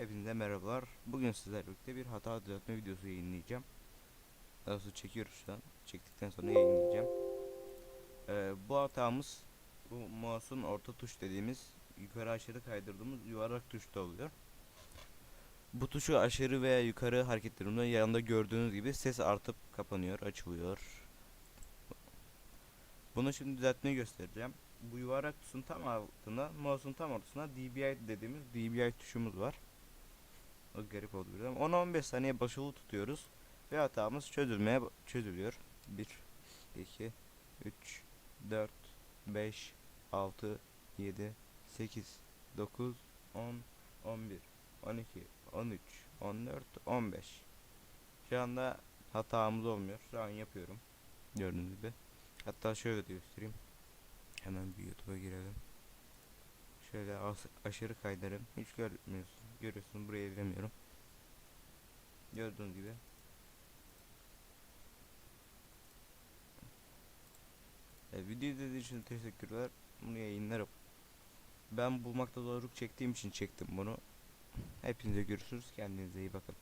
Hepinize merhabalar. Bugün sizlerle birlikte bir hata düzeltme videosu yayınlayacağım. Daha çekiyoruz şu an. Çektikten sonra yayınlayacağım. Ee, bu hatamız bu mouse'un orta tuş dediğimiz yukarı aşağı kaydırdığımız yuvarlak tuşta oluyor. Bu tuşu aşağı veya yukarı hareketlerimde yanında gördüğünüz gibi ses artıp kapanıyor, açılıyor. Bunu şimdi düzeltmeyi göstereceğim. Bu yuvarlak tuşun tam altında, mouse'un tam ortasında DBI dediğimiz DBI tuşumuz var. O garip oldu biraz ama 10-15 saniye basılı tutuyoruz ve hatamız çözülmeye çözülüyor. 1 2 3 4 5 6 7 8 9 10 11 12 13 14 15 Şu anda hatamız olmuyor. Şu an yapıyorum. Gördüğünüz gibi. Hatta şöyle de göstereyim. Hemen bir YouTube'a girelim. Şöyle aşırı kaydırım. Hiç görmüyorsun. Görüyorsun buraya giremiyorum. Gördüğünüz gibi. E, video izlediğiniz için teşekkürler. Bunu yayınlarım. Ben bulmakta zorluk çektiğim için çektim bunu. Hepinize görüşürüz. Kendinize iyi bakın.